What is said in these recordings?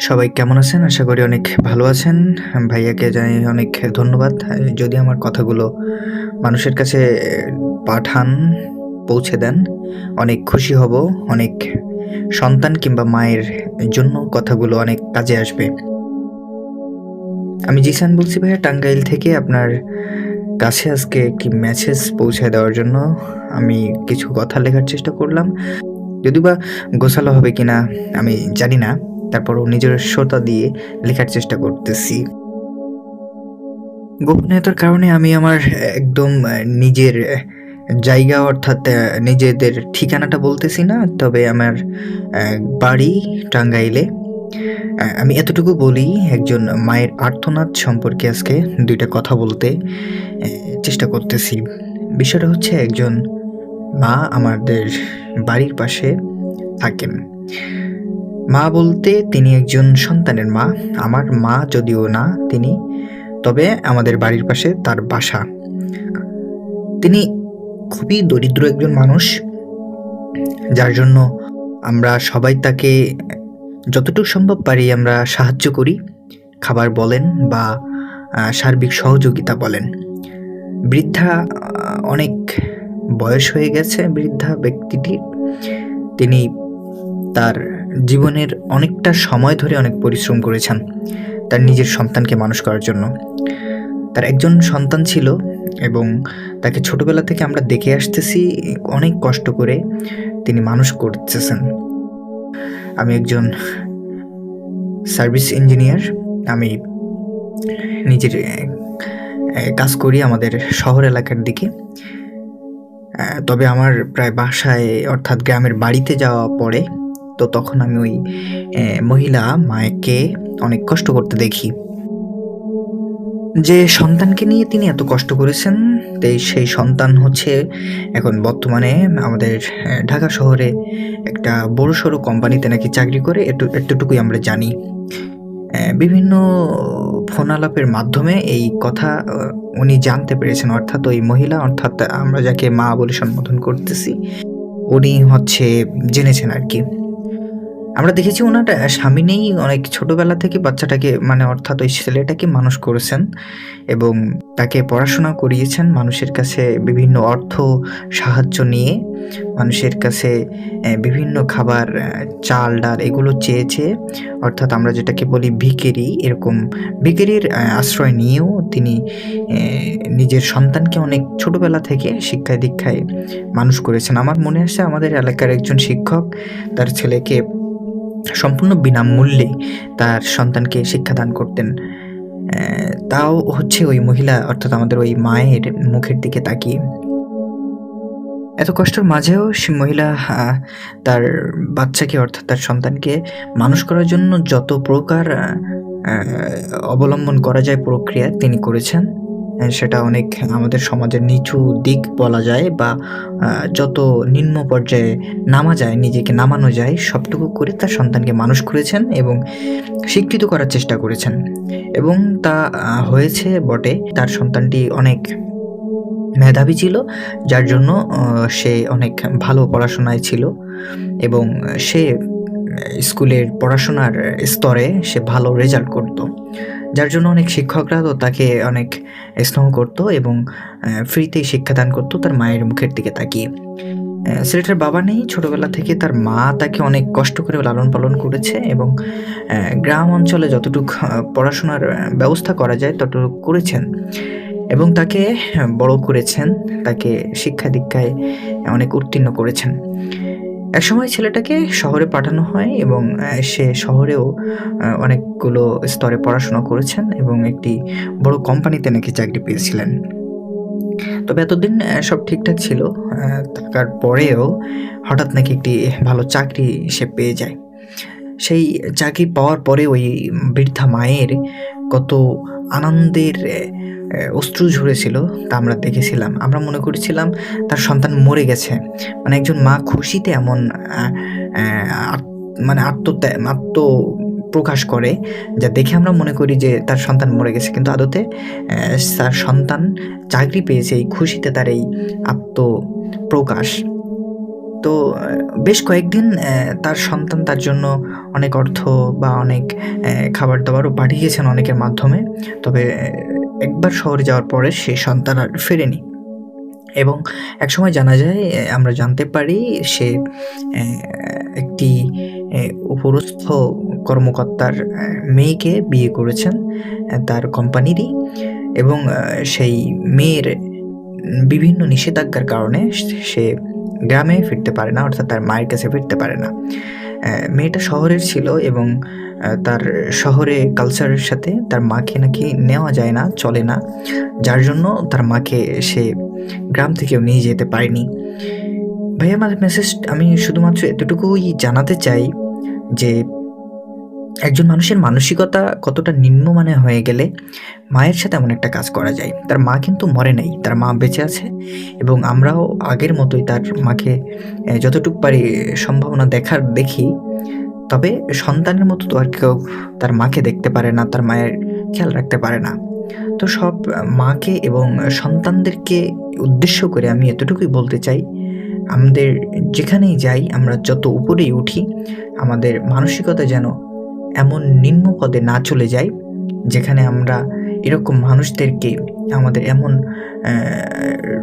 সবাই কেমন আছেন? আশা করি অনেক ভালো আছেন। ভাইয়াকে জানাই অনেক ধন্যবাদ। যদি আমার কথাগুলো মানুষের কাছে পাঠান, পৌঁছে দেন, অনেক খুশি হব। অনেক সন্তান কিংবা মায়ের জন্য কথাগুলো অনেক কাজে আসবে। আমি জিসান বলছি ভাইয়া, টাঙ্গাইল থেকে আপনার কাছে আজকে একটি মেসেজ পৌঁছে দেওয়ার জন্য। আমি কিছু কথা লেখার চেষ্টা করলাম। যদি বা গোছালো হবে কিনা, আমি জানি না। তারপরও নিজের শ্রোতা দিয়ে লেখার চেষ্টা করতেছি। গোপনীয়তার কারণে আমি আমার একদম নিজের জায়গা অর্থাৎ নিজেদের ঠিকানাটা বলতেছি না, তবে আমার বাড়ি টাঙ্গাইলে। আমি এতটুকু বলি, একজন মায়ের আর্থনাদ সম্পর্কে আজকে দুইটা কথা বলতে চেষ্টা করতেছি। বিষয়টা হচ্ছে, একজন মা আমাদের বাড়ির পাশে থাকেন। মা বলতে তিনি একজন সন্তানের মা, আমার মা যদিও না তিনি, তবে আমাদের বাড়ির পাশে তার বাসা। তিনি খুবই দরিদ্র একজন মানুষ, যার জন্য আমরা সবাই তাকে যতটুকু সম্ভব পারি আমরা সাহায্য করি, খাবার বলেন বা সার্বিক সহযোগিতা বলেন। বৃদ্ধা অনেক বয়স হয়ে গেছে বৃদ্ধা ব্যক্তিটির। তিনি তার জীবনের অনেকটা সময় ধরে অনেক পরিশ্রম করেছেন তার নিজের সন্তানকে মানুষ করার জন্য। তার একজন সন্তান ছিল এবং তাকে ছোটবেলা থেকে আমরা দেখে আসতেছি অনেক কষ্ট করে তিনি মানুষ করতেছেন। আমি একজন সার্ভিস ইঞ্জিনিয়ার। আমি নিজের কাজ করি আমাদের শহর এলাকার দিকে। তবে আমার প্রায় বাসায় অর্থাৎ গ্রামের বাড়িতে যাওয়া পরে তো তখন আমি ওই মহিলা মায়েকে অনেক কষ্ট করতে দেখি। যে সন্তানকে নিয়ে তিনি এত কষ্ট করেছেন তাই সেই সন্তান হচ্ছে এখন বর্তমানে আমাদের ঢাকা শহরে একটা বড় সড়ো কোম্পানিতে নাকি চাকরি করে একটু এতটুকুই আমরা জানি। বিভিন্ন ফোন আলাপের মাধ্যমে এই কথা উনি জানতে পেরেছেন। অর্থাৎ ওই মহিলা, অর্থাৎ আমরা যাকে মা বলে সম্বোধন করতেছি, উনি হচ্ছে জেনেছেন আর কি। আমরা দেখেছি ওনার স্বামী নেই, অনেক ছোটবেলা থেকে বাচ্চাটাকে মানে অর্থাৎ ওই ছেলেটাকে মানুষ করেছেন এবং তাকে পড়াশোনা করিয়েছেন মানুষের কাছে বিভিন্ন অর্থ সাহায্য নিয়ে, মানুষের কাছে বিভিন্ন খাবার চাল, ডাল এগুলো চেয়েছে অর্থাৎ আমরা যেটাকে বলি ভিকেরি, এরকম ভিকেরির আশ্রয় নিয়েও তিনি নিজের সন্তানকে অনেক ছোটবেলা থেকে শিক্ষায় দীক্ষায় মানুষ করেছেন। আমার মনে আছে আমাদের এলাকার একজন শিক্ষক, তার ছেলেকে সম্পূর্ণ বিনামূল্যে তার সন্তানকে শিক্ষাদান করতেন। তাও হচ্ছে ওই মহিলা, অর্থাৎ আমাদের ওই মায়ের মুখের দিকে তাকিয়ে। এত কষ্টের মাঝেও সে মহিলা তার বাচ্চাকে, অর্থাৎ তার সন্তানকে মানুষ করার জন্য যত প্রকার অবলম্বন করা যায় প্রক্রিয়া তিনি করেছেন। সেটা অনেক আমাদের সমাজের নিচু দিক বলা যায় বা যত নিম্ন পর্যায়ে নামা যায়, নিজেকে নামানো যায়, সবটুকু করে তার সন্তানকে মানুষ করেছেন এবং স্বীকৃত করার চেষ্টা করেছেন। এবং তা হয়েছে বটে। তার সন্তানটি অনেক মেধাবী ছিল, যার জন্য সে অনেক ভালো পড়াশোনায় ছিল এবং সে স্কুলের পড়াশোনার স্তরে সে ভালো রেজাল্ট করতো। যার জন্য অনেক শিক্ষকরা তো তাকে অনেক স্নেহ করতো এবং ফ্রিতেই শিক্ষাদান করতো তার মায়ের মুখের দিকে তাকিয়ে। ছেলেটার বাবা নেই, ছোটবেলা থেকে তার মা তাকে অনেক কষ্ট করে লালন পালন করেছে এবং গ্রাম অঞ্চলে যতটুকু পড়াশোনার ব্যবস্থা করা যায় ততটুকু করেছেন এবং তাকে বড় করেছেন। তাকে শিক্ষা দীক্ষায় অনেক উত্তীর্ণ করেছেন। একসময় ছেলেটাকে শহরে পাঠানো হয় এবং সে শহরেও অনেকগুলো স্তরে পড়াশোনা করেছেন এবং একটি বড় কোম্পানিতে নাকি চাকরি পেয়েছিলেন। তবে এতদিন সব ঠিকঠাক ছিল থাকার পরেও হঠাৎ নাকি একটি ভালো চাকরি সে পেয়ে যায়। সেই চাকরি পাওয়ার পরে ওই বৃদ্ধা মায়ের কত আনন্দের অশ্রু ঝরেছিল, তা আমরা দেখেছিলাম। আমরা মনে করেছিলাম তার সন্তান মরে গেছে। মানে একজন মা খুশিতে এমন মানে আত্মত্যা আত্ম প্রকাশ করে, যা দেখে আমরা মনে করি যে তার সন্তান মরে গেছে। কিন্তু আদতে তার সন্তান চাকরি পেয়েছে, এই খুশিতে তার এই আত্মপ্রকাশ। তো বেশ কয়েকদিন তার সন্তান তার জন্য অনেক অর্থ বা অনেক খাবার দাবারও পাঠিয়েছেন অনেকের মাধ্যমে। তবে একবার শহরে যাওয়ার পরে সে সন্তান আর ফেরেনি। এবং একসময় জানা যায় আমরা জানতে পারি সে একটি উপরস্থ কর্মকর্তার মেয়েকে বিয়ে করেছেন তার কোম্পানিরই। এবং সেই মেয়ের বিভিন্ন নিষেধাজ্ঞার কারণে সে গ্রামে ফিরতে পারে না, অর্থাৎ তার মায়ের কাছে ফিরতে পারে না। মেয়েটা শহরের ছিল এবং তার শহরে কালচারের সাথে তার মাকে নাকি নেওয়া যায় না, চলে না। যার জন্য তার মাকে সে গ্রাম থেকেও নিয়ে যেতে পারেনি। ভাই আমার মেসেজ আমি শুধুমাত্র এতটুকুই জানাতে চাই যে, একজন মানুষের মানসিকতা কতটা নিম্নমানে হয়ে গেলে মায়ের সাথে এমন একটা কাজ করা যায়। তার মা কিন্তু মরে নাই, তার মা বেঁচে আছে এবং আমরাও আগের মতোই তার মাকে যতটুকু পারি সম্ভাবনা দেখার দেখি। তবে সন্তানের মতো তো আর কেউ তার মাকে দেখতে পারে না, তার মায়ের খেয়াল রাখতে পারে না। তো সব মাকে এবং সন্তানদেরকে উদ্দেশ্য করে আমি এতটুকুই বলতে চাই, আমাদের যেখানেই যাই, আমরা যত উপরেই উঠি, আমাদের মানসিকতা যেন এমন নিম্ন পদে না চলে যায়, যেখানে আমরা এরকম মানুষদেরকে, আমাদের এমন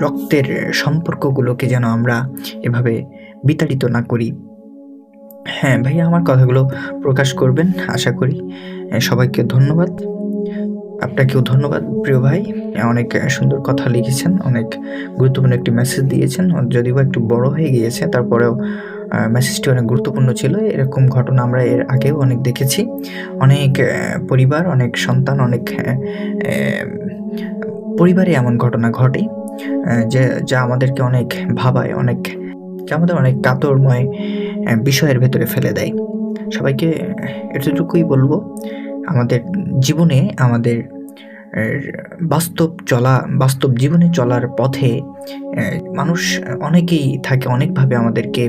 রক্তের সম্পর্কগুলোকে যেন আমরা এভাবে বিতাড়িত না করি। হ্যাঁ ভাইয়া, আমার কথাগুলো প্রকাশ করবেন, আশা করি। সবাইকে ধন্যবাদ। আপনাকেও ধন্যবাদ, প্রিয় ভাই। অনেক সুন্দর কথা লিখেছেন, অনেক গুরুত্বপূর্ণ একটি মেসেজ দিয়েছেন। যদিও একটু বড় হয়ে গিয়েছে, তারপরেও মেসেজটি অনেক গুরুত্বপূর্ণ ছিল। এরকম ঘটনা আমরা এর আগেও অনেক দেখেছি। অনেক পরিবার, অনেক সন্তান, অনেক পরিবারে এমন ঘটনা ঘটে যে, যা আমাদেরকে অনেক ভাবায়, অনেক যা আমাদের অনেক কাতরময় বিষয়ের ভেতরে ফেলে দেয়। সবাইকে এতটুকুই বলব, আমাদের জীবনে আমাদের বাস্তব চলা, বাস্তব জীবনে চলার পথে মানুষ অনেকেই থাকে, অনেকভাবে আমাদেরকে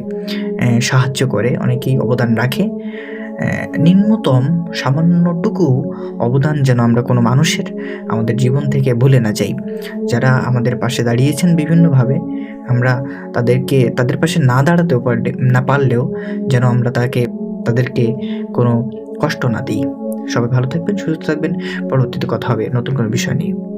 সাহায্য করে, অনেকেই অবদান রাখে। নিম্নতম সামান্যটুকু অবদান যেন আমরা কোনো মানুষের আমাদের জীবন থেকে ভুলে না যাই। যারা আমাদের পাশে দাঁড়িয়েছেন বিভিন্নভাবে, আমরা তাদেরকে, তাদের পাশে না দাঁড়াতেও পারলে, না পারলেও যেন আমরা তাকে, তাদেরকে কোনো কষ্ট না দিই। সবাই ভালো থাকবেন, সুস্থ থাকবেন। পরবর্তীতে কথা হবে নতুন কোনো বিষয় নিয়ে।